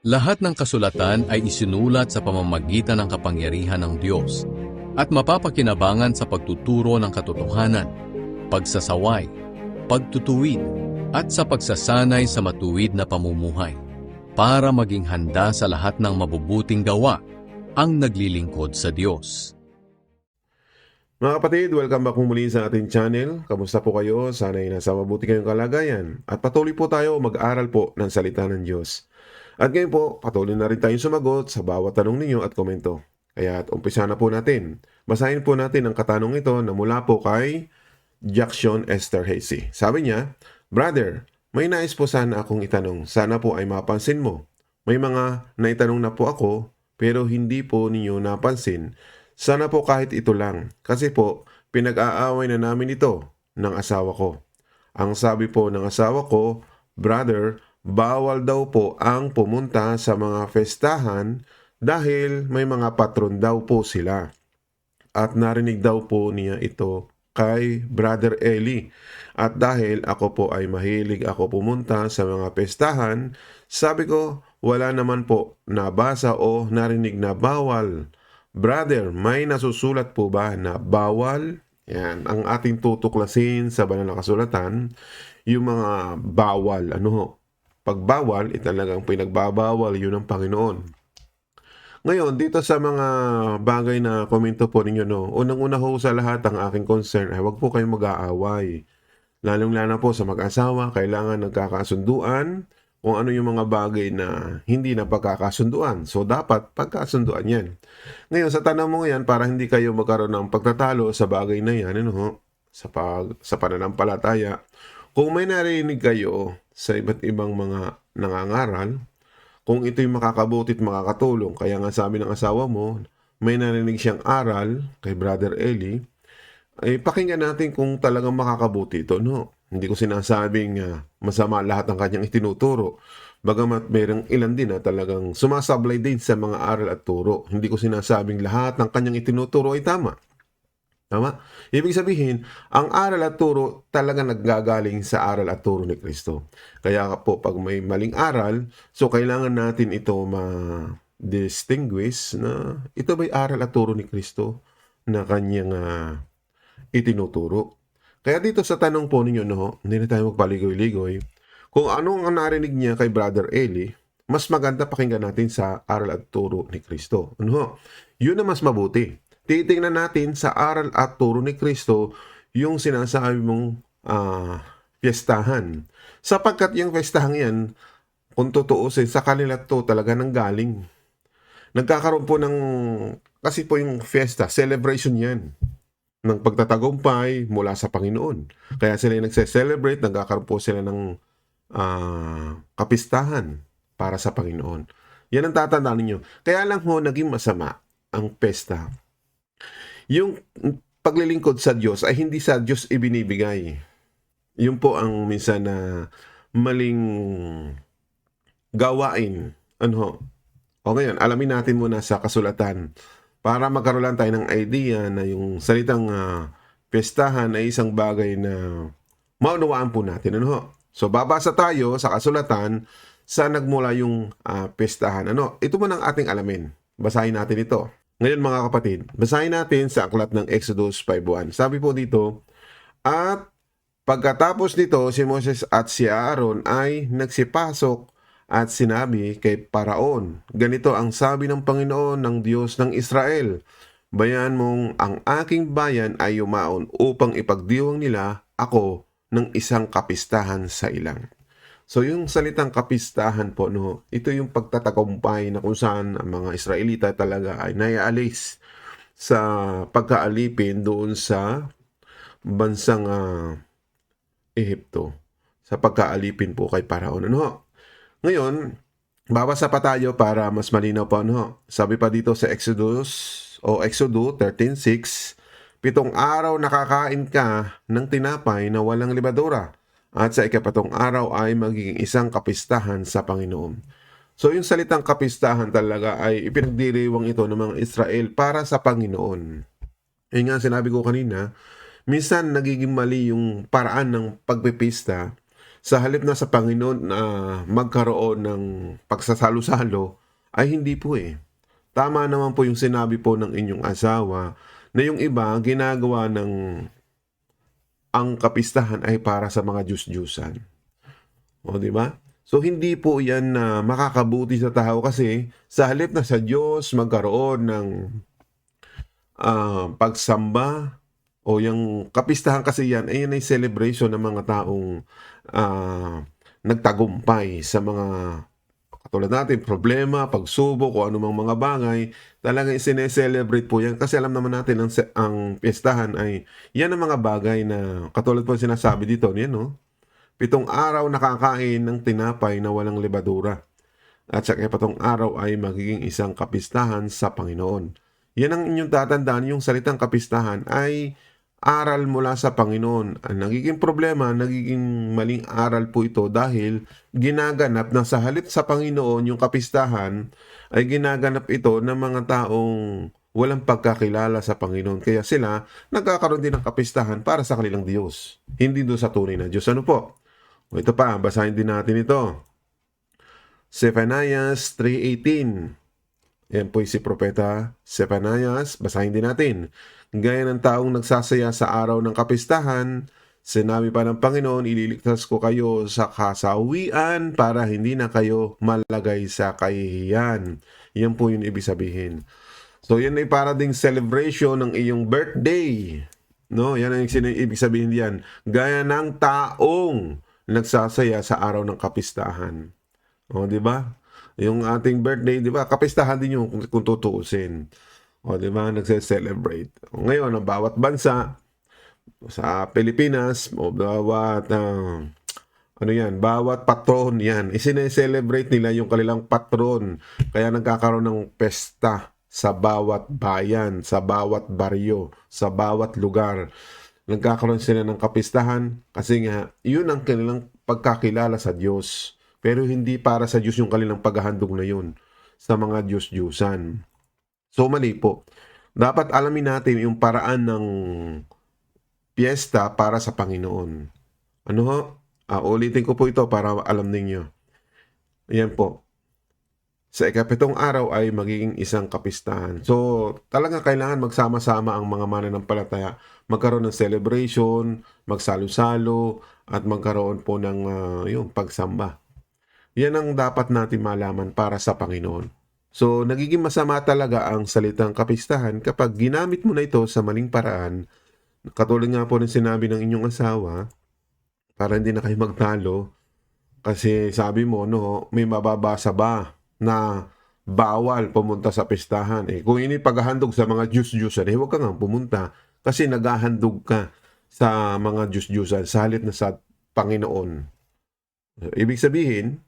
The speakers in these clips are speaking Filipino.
Lahat ng kasulatan ay isinulat sa pamamagitan ng kapangyarihan ng Diyos at mapapakinabangan sa pagtuturo ng katotohanan, pagsasaway, pagtutuwid, at sa pagsasanay sa matuwid na pamumuhay para maging handa sa lahat ng mabubuting gawa ang naglilingkod sa Diyos. Mga kapatid, welcome back muli sa ating channel. Kamusta po kayo? Sana ay nasa mabuti kayong kalagayan. At patuloy po tayo mag-aral po ng salita ng Diyos. At ngayon po, patuloy na rin tayong sumagot sa bawat tanong ninyo at komento. Kaya at umpisa na po natin. Basahin po natin ang katanong ito na mula po kay Jackson Esther Hasey. Sabi niya, Brother, may nais po sana akong itanong. Sana po ay mapansin mo. May mga naitanong na po ako pero hindi po ninyo napansin. Sana po kahit ito lang. Kasi po, pinag-aaway na namin ito ng asawa ko. Ang sabi po ng asawa ko, Brother, bawal daw po ang pumunta sa mga festahan dahil may mga patron daw po sila. At narinig daw po niya ito kay Brother Eli. At dahil ako po ay mahilig ako pumunta sa mga pestahan, sabi ko, wala naman po nabasa o narinig na bawal. Brother, may nasusulat po ba na bawal? Yan, ang ating tutuklasin sa banal na kasulatan, yung mga bawal. Ano ho? Pag bawal, eh, pinagbabawal yun ng Panginoon. Ngayon, dito sa mga bagay na komento po ninyo, no, unang-una ho sa lahat ang aking concern ay huwag po kayong mag-aaway. Lalong-lalo po sa mag-asawa, kailangan nagkakasunduan kung ano yung mga bagay na hindi na pagkakasunduan. So, dapat pagkasunduan yan. Ngayon, sa tanong mo yan, para hindi kayo magkaroon ng pagtatalo sa bagay na yan, ano sa, pag, sa pananampalataya, kung may narinig kayo sa iba't ibang mga nangangaral, kung ito'y makakabuti at makakatulong, kaya nga sabi ng asawa mo, may narinig siyang aral kay Brother Eli, ay pakinggan natin kung talagang makakabuti ito, no? Hindi ko sinasabing uh, masama lahat ng kanyang itinuturo. Bagamat merong ilan din na talagang sumasablay din sa mga aral at turo. Hindi ko sinasabing lahat ng kanyang itinuturo ay tama. Tama? Ibig sabihin, ang aral at turo talaga naggagaling sa aral at turo ni Kristo. Kaya po, pag may maling aral, so kailangan natin ito ma-distinguish na ito ba'y aral at turo ni Kristo na kanyang uh, itinuturo. Kaya dito sa tanong po ninyo, no, hindi na tayo magpaligoy-ligoy. Kung anong ang narinig niya kay Brother Eli, mas maganda pakinggan natin sa aral at turo ni Kristo. Ano? Yun na mas mabuti. Titingnan natin sa aral at turo ni Kristo yung sinasabi mong uh, piyestahan. Sapagkat yung piyestahan yan, kung tutuusin, sa kanila to talaga nang galing. Nagkakaroon po ng, kasi po yung fiesta, celebration yan ng pagtatagumpay mula sa Panginoon. Kaya sila yung nagse-celebrate, nagkakaroon po sila ng uh, kapistahan para sa Panginoon. Yan ang tatandaan ninyo. Kaya lang ho, naging masama ang pesta. Yung paglilingkod sa Diyos ay hindi sa Diyos ibinibigay. Yun po ang minsan na maling gawain. Ano? O ngayon, alamin natin muna sa kasulatan para magkaroon lang tayo ng idea na yung salitang uh, pestahan ay isang bagay na maunawaan po natin. Ano? So babasa tayo sa kasulatan sa nagmula yung uh, pestahan. Ano? Ito mo ang ating alamin. Basahin natin ito. Ngayon mga kapatid, basahin natin sa aklat ng Exodus 5.1. Sabi po dito, At pagkatapos nito, si Moses at si Aaron ay nagsipasok at sinabi kay Paraon, ganito ang sabi ng Panginoon ng Diyos ng Israel, Bayan mong ang aking bayan ay umaon upang ipagdiwang nila ako ng isang kapistahan sa ilang. So yung salitang kapistahan po, no, ito yung pagtatagumpay na kung saan ang mga Israelita talaga ay naialis sa pagkaalipin doon sa bansang uh, Ehipto. Sa pagkaalipin po kay Paraon. Ano? Ngayon, babasa pa tayo para mas malinaw pa ano. Sabi pa dito sa Exodus o Exodo 13.6, Pitong araw nakakain ka ng tinapay na walang libadura at sa ikapatong araw ay magiging isang kapistahan sa Panginoon. So yung salitang kapistahan talaga ay ipinagdiriwang ito ng mga Israel para sa Panginoon. Eh nga sinabi ko kanina, minsan nagiging mali yung paraan ng pagpipista sa halip na sa Panginoon na magkaroon ng pagsasalo-salo, ay hindi po eh. Tama naman po yung sinabi po ng inyong asawa na yung iba ginagawa ng ang kapistahan ay para sa mga Diyos-Diyusan. O, di ba? So, hindi po yan na makakabuti sa tao kasi sa halip na sa Diyos magkaroon ng ah, pagsamba o yung kapistahan kasi yan, ay yan ay celebration ng mga taong ah, nagtagumpay sa mga katulad natin, problema, pagsubok o anumang mga bagay, talagang isineselebrate po yan. Kasi alam naman natin ang, ang piyestahan ay yan ang mga bagay na katulad po sinasabi dito, yan no? Pitong araw nakakain ng tinapay na walang lebadura. At sa kapatong araw ay magiging isang kapistahan sa Panginoon. Yan ang inyong tatandaan, yung salitang kapistahan ay aral mula sa Panginoon. Ang nagiging problema, nagiging maling aral po ito dahil ginaganap na sa halip sa Panginoon yung kapistahan ay ginaganap ito ng mga taong walang pagkakilala sa Panginoon. Kaya sila nagkakaroon din ng kapistahan para sa kanilang Diyos. Hindi doon sa tunay na Diyos. Ano po? O ito pa, basahin din natin ito. Zephaniah 3.18 Yan po si Propeta Zephaniah. Basahin din natin. Gaya ng taong nagsasaya sa araw ng kapistahan, sinabi pa ng Panginoon, ililigtas ko kayo sa kasawian para hindi na kayo malagay sa kahihiyan. Yan po yung ibig sabihin. So yan ay para ding celebration ng iyong birthday. No, yan ang ibig sabihin diyan. Gaya ng taong nagsasaya sa araw ng kapistahan. O, di ba? Yung ating birthday, di ba? Kapistahan din yung kung, kung tutuusin. O, di ba? Nagse-celebrate. Ngayon, ang bawat bansa, sa Pilipinas, o bawat, ah, ano yan, bawat patron yan, isine-celebrate nila yung kanilang patron. Kaya nagkakaroon ng pesta sa bawat bayan, sa bawat baryo, sa bawat lugar. Nagkakaroon sila ng kapistahan kasi nga, yun ang kanilang pagkakilala sa Diyos. Pero hindi para sa Diyos yung kanilang paghahandog na yun sa mga Diyos-Diyusan. So mali po. Dapat alamin natin yung paraan ng piyesta para sa Panginoon. Ano ho? Ah, ulitin ko po ito para alam ninyo. Ayan po. Sa ikapitong araw ay magiging isang kapistahan. So, talaga kailangan magsama-sama ang mga mananampalataya. Magkaroon ng celebration, magsalo-salo, at magkaroon po ng ah, yung pagsamba. Yan ang dapat natin malaman para sa Panginoon. So, nagiging masama talaga ang salitang kapistahan kapag ginamit mo na ito sa maling paraan. Katulad nga po ng sinabi ng inyong asawa, para hindi na kayo magtalo. Kasi sabi mo, no, may mababasa ba na bawal pumunta sa pistahan. Eh, kung ini paghahandog sa mga Diyos-Diyusan, eh, huwag ka nga pumunta. Kasi naghahandog ka sa mga Diyos-Diyusan sa halip na sa Panginoon. Ibig sabihin,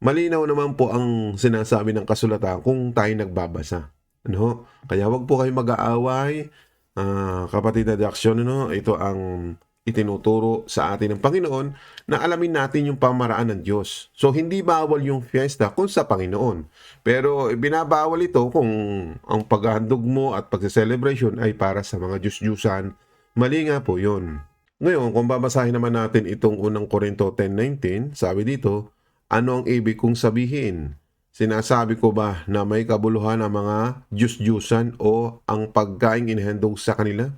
malinaw naman po ang sinasabi ng kasulatan kung tayo nagbabasa. Ano? Kaya wag po kayo mag-aaway. Ah, kapatid na aksyon, ano? ito ang itinuturo sa atin ng Panginoon na alamin natin yung pamaraan ng Diyos. So, hindi bawal yung fiesta kung sa Panginoon. Pero binabawal ito kung ang paghahandog mo at pagse-celebration ay para sa mga Diyos-Diyusan. Mali nga po yun. Ngayon, kung babasahin naman natin itong unang Korinto 10.19, sabi dito, ano ang ibig kong sabihin? Sinasabi ko ba na may kabuluhan ang mga Diyos-Diyusan o ang pagkain inihandog sa kanila?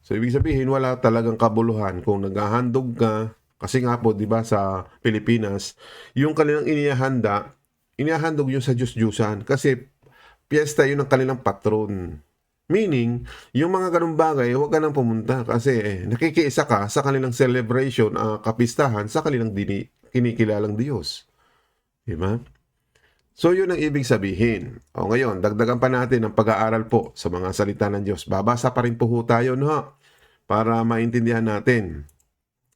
So, ibig sabihin, wala talagang kabuluhan kung naghahandog ka. Kasi nga po, di ba, sa Pilipinas, yung kanilang inihanda, inihandog yun sa Diyos-Diyusan. Kasi, piyesta yun ng kanilang patron. Meaning, yung mga ganung bagay, huwag ka nang pumunta kasi eh, nakikiisa ka sa kanilang celebration, ah, kapistahan, sa kanilang dini, kinikilalang Diyos. Di ba? So, yun ang ibig sabihin. O ngayon, dagdagan pa natin ang pag-aaral po sa mga salita ng Diyos. Babasa pa rin po ho tayo, no? Para maintindihan natin.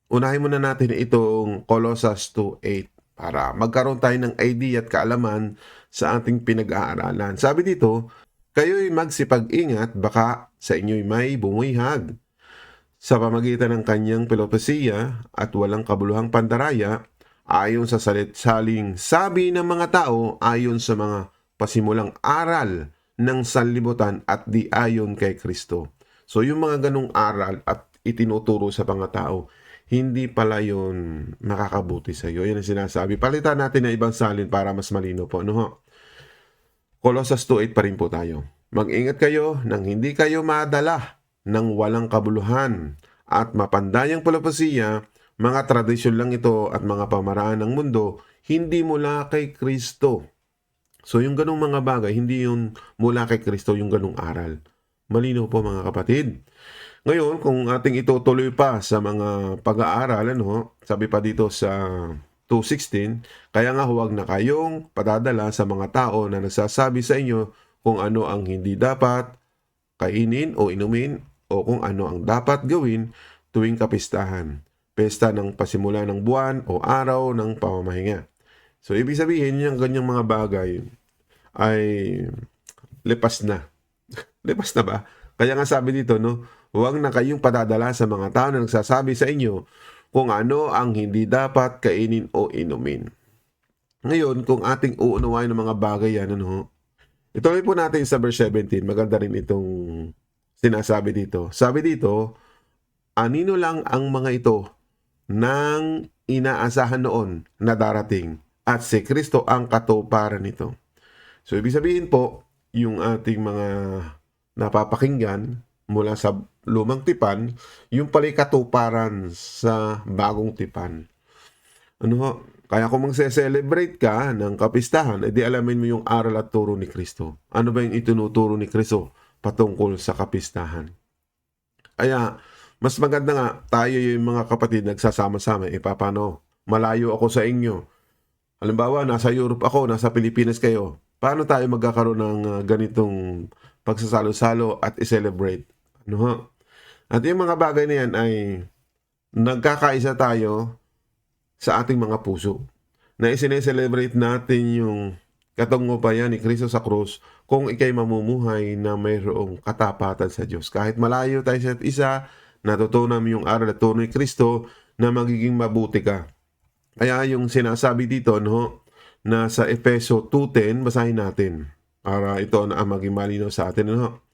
Unahin muna natin itong Colossus 2.8 para magkaroon tayo ng idea at kaalaman sa ating pinag-aaralan. Sabi dito, kayo'y magsipag-ingat baka sa inyo'y may bumuyhag. Sa pamagitan ng kanyang pelopesiya at walang kabuluhang pandaraya, ayon sa salit-saling sabi ng mga tao ayon sa mga pasimulang aral ng sanlibutan at di ayon kay Kristo. So yung mga ganong aral at itinuturo sa mga tao, hindi pala yun makakabuti sa iyo. Yan ang sinasabi. Palitan natin ng ibang salin para mas malino po. Ano ho? Colossus 2.8 pa rin po tayo. Mag-ingat kayo nang hindi kayo madala ng walang kabuluhan at mapandayang palapasiya, mga tradisyon lang ito at mga pamaraan ng mundo, hindi mula kay Kristo. So yung ganong mga bagay, hindi yun mula kay Kristo yung ganong aral. Malino po mga kapatid. Ngayon, kung ating itutuloy pa sa mga pag-aaral, ano, sabi pa dito sa 2.16, kaya nga huwag na kayong padadala sa mga tao na nagsasabi sa inyo kung ano ang hindi dapat kainin o inumin o kung ano ang dapat gawin tuwing kapistahan, pesta ng pasimula ng buwan o araw ng pamamahinga. So, ibig sabihin, yung ganyang mga bagay ay lipas na. lipas na ba? Kaya nga sabi dito, no, huwag na kayong padadala sa mga tao na nagsasabi sa inyo kung ano ang hindi dapat kainin o inumin. Ngayon, kung ating uunawain ng mga bagay yan, ano, ituloy po natin sa verse 17. Maganda rin itong sinasabi dito. Sabi dito, anino lang ang mga ito nang inaasahan noon na darating at si Kristo ang katuparan nito. So, ibig sabihin po, yung ating mga napapakinggan mula sa lumang tipan, yung pala katuparan sa bagong tipan. Ano ho? Kaya kung magse-celebrate ka ng kapistahan, edi alamin mo yung aral at turo ni Kristo. Ano ba yung itinuturo ni Kristo patungkol sa kapistahan? Kaya, mas maganda nga, tayo yung mga kapatid nagsasama-sama. E paano? Malayo ako sa inyo. Halimbawa, nasa Europe ako, nasa Pilipinas kayo. Paano tayo magkakaroon ng uh, ganitong pagsasalo-salo at i-celebrate? Ano ho? At yung mga bagay na yan ay nagkakaisa tayo sa ating mga puso. Na isineselebrate natin yung katungupayan ni Kristo sa krus kung ikay mamumuhay na mayroong katapatan sa Diyos. Kahit malayo tayo sa isa, natutunan mo yung aral at turo ni Kristo na magiging mabuti ka. Kaya yung sinasabi dito, no, na sa Efeso 2.10, basahin natin para ito na ang maging malinaw sa atin. No?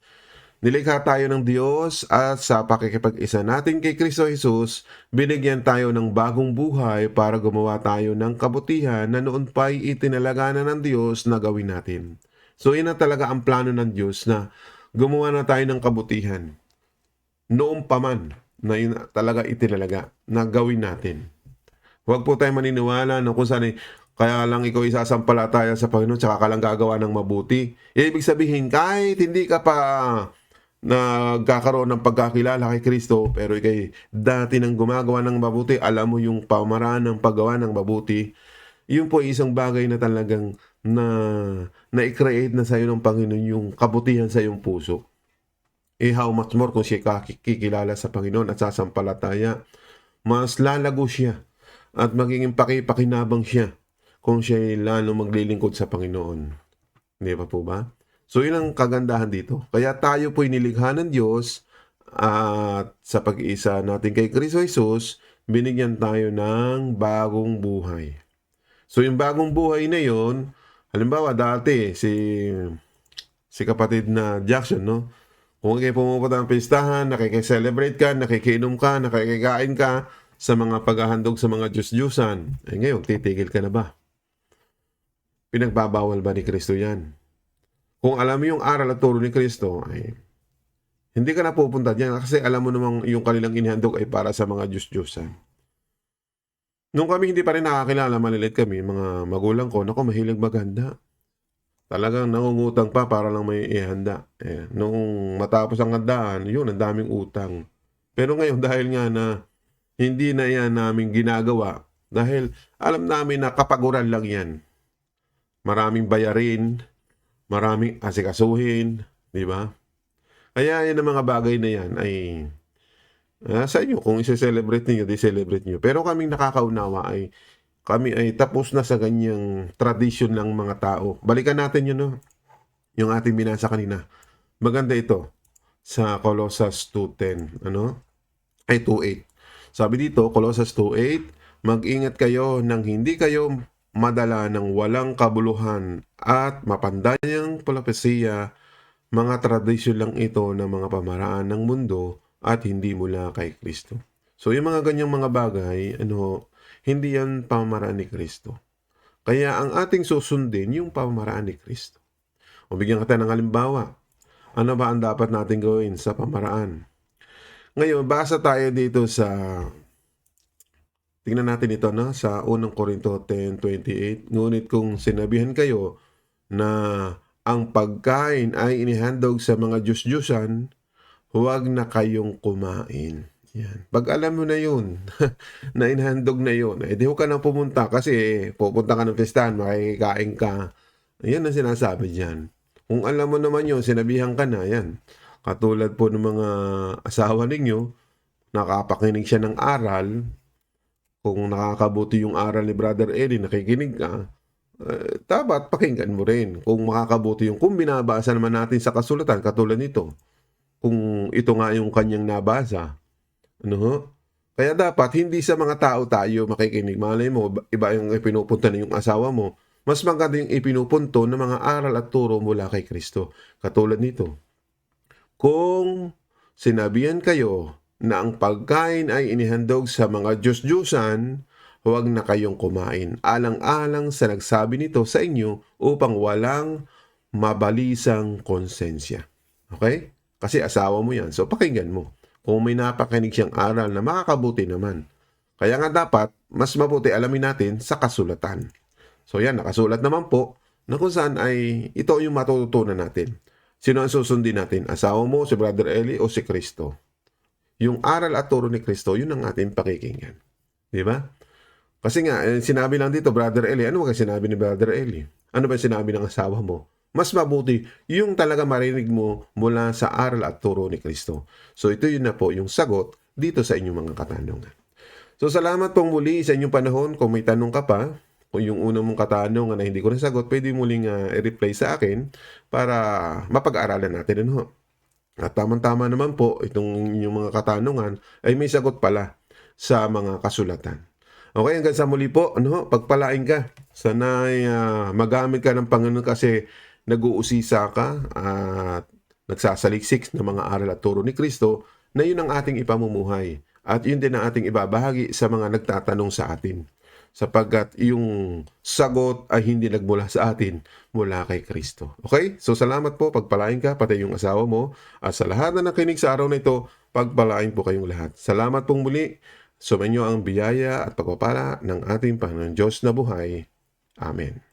Nilikha tayo ng Diyos at sa pakikipag-isa natin kay Kristo Jesus, binigyan tayo ng bagong buhay para gumawa tayo ng kabutihan na noon pa'y itinalagana ng Diyos na gawin natin. So yun na talaga ang plano ng Diyos na gumawa na tayo ng kabutihan. Noong pa man na yun talaga itinalaga na gawin natin. Huwag po tayo maniniwala na kung saan eh, kaya lang ikaw isasampalataya sa Panginoon tsaka ka lang gagawa ng mabuti. Ibig sabihin, kahit hindi ka pa nagkakaroon ng pagkakilala kay Kristo, pero ikay dati nang gumagawa ng mabuti, alam mo yung pamaraan ng paggawa ng mabuti, yun po isang bagay na talagang na na-create na sa iyo ng Panginoon yung kabutihan sa iyong puso. Eh how much more kung siya kakikilala sa Panginoon at sasampalataya, mas lalago siya at magiging pakipakinabang siya kung siya lalo maglilingkod sa Panginoon. Hindi ba po ba? So yun ang kagandahan dito. Kaya tayo po'y nilikha ng Diyos at sa pag-iisa natin kay Kristo Jesus, binigyan tayo ng bagong buhay. So yung bagong buhay na yon, halimbawa dati si si kapatid na Jackson, no? Kung kayo pumupunta ng pistahan, nakikicelebrate ka, nakikiinom ka, nakikikain ka sa mga paghahandog sa mga Diyos-Diyusan, eh ngayon, titigil ka na ba? Pinagbabawal ba ni Kristo yan? Kung alam mo yung aral at turo ni Kristo, ay hindi ka na pupunta diyan kasi alam mo namang yung kanilang inihandog ay para sa mga Diyos-Diyosan. Nung kami hindi pa rin nakakilala, malilit kami, mga magulang ko, naku, mahilig maghanda. Talagang nangungutang pa para lang may ihanda. Eh, nung matapos ang handaan, yun, ang daming utang. Pero ngayon, dahil nga na hindi na yan namin ginagawa, dahil alam namin na kapaguran lang yan. Maraming bayarin, maraming asikasuhin, di ba? Kaya yan ang mga bagay na yan ay uh, sa inyo. Kung isa-celebrate niyo, di-celebrate niyo. Pero kaming nakakaunawa ay kami ay tapos na sa ganyang tradition ng mga tao. Balikan natin yun, no? Yung ating binasa kanina. Maganda ito sa Colossus 2.10. Ano? Ay, 2.8. Sabi dito, Colossus 2.8, Mag-ingat kayo nang hindi kayo madala ng walang kabuluhan at mapandayang palapasiya, mga tradisyon lang ito ng mga pamaraan ng mundo at hindi mula kay Kristo. So yung mga ganyang mga bagay, ano, hindi yan pamamaraan ni Kristo. Kaya ang ating susundin yung pamamaraan ni Kristo. O bigyan kita ng halimbawa. Ano ba ang dapat natin gawin sa pamaraan? Ngayon, basa tayo dito sa Tingnan natin ito no sa unang Korinto 10:28. Ngunit kung sinabihan kayo na ang pagkain ay inihandog sa mga Diyos-Diyosan, huwag na kayong kumain. Yan. Pag alam mo na yun, na inhandog na yun, eh di ka na pumunta kasi pupunta ka ng pistahan, makikikain ka. Yan ang sinasabi dyan. Kung alam mo naman yun, sinabihan ka na, yan. Katulad po ng mga asawa ninyo, nakapakinig siya ng aral, kung nakakabuti yung aral ni Brother Eddie, nakikinig ka, eh, dapat pakinggan mo rin. Kung makakabuti yung, kung binabasa naman natin sa kasulatan, katulad nito, kung ito nga yung kanyang nabasa, ano? Kaya dapat hindi sa mga tao tayo makikinig. Malay mo, iba yung ipinupunta na yung asawa mo. Mas maganda yung ipinupunto ng mga aral at turo mula kay Kristo. Katulad nito. Kung sinabihan kayo na ang pagkain ay inihandog sa mga Diyos-Diyusan, huwag na kayong kumain. Alang-alang sa nagsabi nito sa inyo upang walang mabalisang konsensya. Okay? Kasi asawa mo yan. So pakinggan mo. Kung may napakinig siyang aral na makakabuti naman. Kaya nga dapat, mas mabuti alamin natin sa kasulatan. So yan, nakasulat naman po na kung saan ay ito yung matututunan natin. Sino ang susundin natin? Asawa mo, si Brother Eli o si Kristo? Yung aral at turo ni Kristo, yun ang ating pakikinggan. Di ba? Kasi nga, eh, sinabi lang dito, Brother Eli, ano ba sinabi ni Brother Eli? Ano ba sinabi ng asawa mo? Mas mabuti yung talaga marinig mo mula sa aral at turo ni Kristo. So ito yun na po yung sagot dito sa inyong mga katanungan. So salamat pong muli sa inyong panahon. Kung may tanong ka pa, kung yung unang mong katanungan na hindi ko nasagot, pwede muling uh, i-reply sa akin para mapag-aralan natin. Ano? At tamang-tama naman po, itong inyong mga katanungan ay may sagot pala sa mga kasulatan. Okay, hanggang sa muli po, ano, pagpalain ka. Sana uh, magamit ka ng Panginoon kasi nag-uusisa ka at nagsasaliksik ng mga aral at turo ni Kristo na yun ang ating ipamumuhay. At yun din ang ating ibabahagi sa mga nagtatanong sa atin. Sapagkat yung sagot ay hindi nagmula sa atin, mula kay Kristo. Okay? So salamat po, pagpalain ka, pati yung asawa mo. At sa lahat na nakinig sa araw na ito, pagpalain po kayong lahat. Salamat pong muli. Sumainyo ang biyaya at pagpapala ng ating Panginoon Diyos na buhay. Amen.